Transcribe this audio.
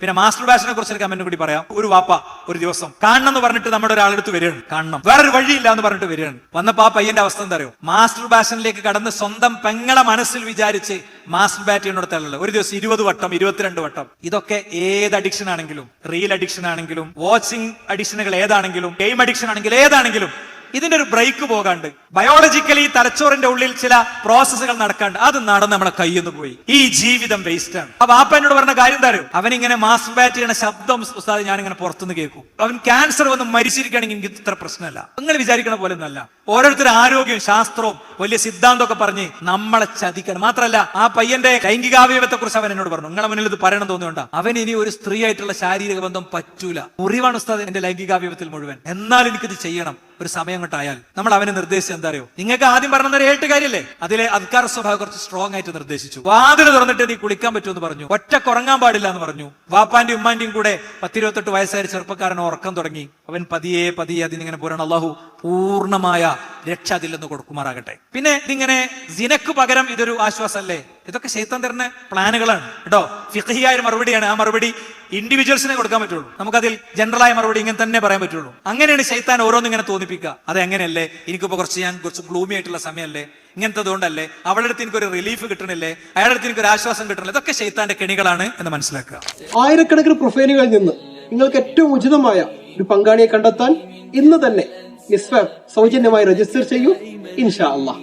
പിന്നെ മാസ്റ്റർ ബാഷിനെ കുറിച്ച് കമന്റ് കൂടി പറയാം. ഒരു വാപ്പ ഒരു ദിവസം കാണണം എന്ന് പറഞ്ഞിട്ട് നമ്മുടെ ഒരാളെടുത്ത് വരികയാണ്. കാണണം. വേറൊരു വഴിയില്ല എന്ന് പറഞ്ഞിട്ട് വരികയാണ്. വന്നപ്പോ ആ പയ്യന്റെ അവസ്ഥ എന്താ അറിയോ? മാസ്റ്റർ ബാഷനിലേക്ക് കടന്ന് സ്വന്തം പെങ്ങളെ മനസ്സിൽ വിചാരിച്ച് മാസ്റ്റർ ബാറ്റിയോട് തള്ളുള്ളത് ഒരു ദിവസം ഇരുപത് വട്ടം ഇരുപത്തിരണ്ട് വട്ടം. ഇതൊക്കെ ഏത് അഡിക്ഷൻ ആണെങ്കിലും റീൽ അഡിക്ഷൻ ആണെങ്കിലും വാച്ചിങ് അഡിക്ഷനുകൾ ഏതാണെങ്കിലും ഗെയിം അഡിക്ഷൻ ആണെങ്കിലും ഏതാണെങ്കിലും ഇതിന്റെ ഒരു ബ്രേക്ക് പോകാണ്ട് ബയോളജിക്കലി തലച്ചോറിന്റെ ഉള്ളിൽ ചില പ്രോസസ്സുകൾ നടക്കാണ്ട്. അത് നടന്ന് നമ്മളെ കയ്യിൽ നിന്ന് പോയി. ഈ ജീവിതം വേസ്റ്റ് ആണ്. അപ്പൊ ആപ്പ എന്നോട് പറഞ്ഞ കാര്യം തരും അവനിങ്ങനെ അവൻ ഇങ്ങനെ മാസ് ബാറ്റ് ചെയ്യണ ശബ്ദം ഉസ്താദ് ഞാൻ ഇങ്ങനെ പുറത്തുനിന്ന് കേൾക്കും. അവൻ ക്യാൻസർ വന്ന് മരിച്ചിരിക്കുകയാണെങ്കിൽ എനിക്ക് ഇത്ര പ്രശ്നമല്ല. നിങ്ങൾ വിചാരിക്കണ പോലെ ഒന്നല്ല. ഓരോരുത്തർ ആരോഗ്യം ശാസ്ത്രവും വലിയ സിദ്ധാന്തമൊക്കെ പറഞ്ഞ് നമ്മളെ ചതിക്കണം. മാത്രല്ല ആ പയ്യന്റെ ലൈംഗികാവയവത്തെ കുറിച്ച് അവൻ എന്നോട് പറഞ്ഞു. നിങ്ങളെ മുന്നിൽ ഇത് പറയണം തോന്നുന്നുണ്ട്? അവൻ ഇനി ഒരു സ്ത്രീ ആയിട്ടുള്ള ശാരീരിക ബന്ധം പറ്റൂല. മുറിവാണ് ഉസ്താദ് എന്റെ ലൈംഗികാവയവത്തിൽ മുഴുവൻ. എന്നാൽ എനിക്കിത് ചെയ്യണം. ഒരു സമയം കൊണ്ടായാൽ. നമ്മൾ അവനെ നിർദ്ദേശിച്ച എന്താ അറിയോ? നിങ്ങൾക്ക് ആദ്യം പറഞ്ഞ ഏട്ട് കാര്യല്ലേ അതിലെ അധികാര സ്വഭാവം കുറച്ച് സ്ട്രോങ് ആയിട്ട് നിർദ്ദേശിച്ചു. വാതിൽ തുറന്നിട്ട് നീ കുളിക്കാൻ പറ്റുമെന്ന് പറഞ്ഞു. ഒറ്റ കുറങ്ങാൻ പാടില്ല എന്ന് പറഞ്ഞു. വാപ്പാന്റെയും ഉമ്മാന്റെയും കൂടെ പത്തിരുപത്തെട്ട് വയസ്സായ ചെറുപ്പക്കാരൻ ഉറക്കം തുടങ്ങി. അവൻ പതിയെ പതിയെ അതിനിങ്ങനെ പോരാണ്. അള്ളാഹു പൂർണമായ രക്ഷ അതിൽ നിന്ന് കൊടുക്കുമാറാകട്ടെ. പിന്നെ ഇതിങ്ങനെ ജിനക്ക് പകരം ഇതൊരു ആശ്വാസമല്ലേ? ഇതൊക്കെ ശൈത്തം തരുന്ന പ്ലാനുകളാണ്. കേട്ടോ? ഫിഖഹിയായ ഒരു മറുപടിയാണ്. ആ മറുപടി ഇൻഡിവിജ്വൽസിനെ കൊടുക്കാൻ പറ്റുള്ളൂ. നമുക്കതിൽ ജനറലായ മറുപടി ഇങ്ങനെ തന്നെ പറയാൻ പറ്റുള്ളൂ. അങ്ങനെയാണ് ശൈത്താൻ ഓരോന്നും ഇങ്ങനെ തോന്നിപ്പിക്കുക. അത് എങ്ങനെയല്ലേ? എനിക്കിപ്പോ കുറച്ച് ഞാൻ കുറച്ച് ഗ്ലൂമി ആയിട്ടുള്ള സമയമല്ലേ? ഇങ്ങനത്തെ അതുകൊണ്ടല്ലേ? അവളുടെ അടുത്ത് എനിക്കൊരു റിലീഫ് കിട്ടണില്ലേ? അയാളുടെ അടുത്ത് എനിക്കൊരു ആശ്വാസം കിട്ടണില്ല? ഇതൊക്കെ ശൈത്താന്റെ കെണികളാണ് എന്ന് മനസ്സിലാക്കുക. ആയിരക്കണക്കിന് പ്രൊഫൈലുകളിൽ നിന്ന് നിങ്ങൾക്ക് ഏറ്റവും ഉചിതമായ ഒരു പങ്കാളിയെ കണ്ടെത്താൻ ഇന്ന് തന്നെ നിസ്വ സൗജന്യമായി രജിസ്റ്റർ ചെയ്യൂ ഇൻഷാ അള്ളാഹ്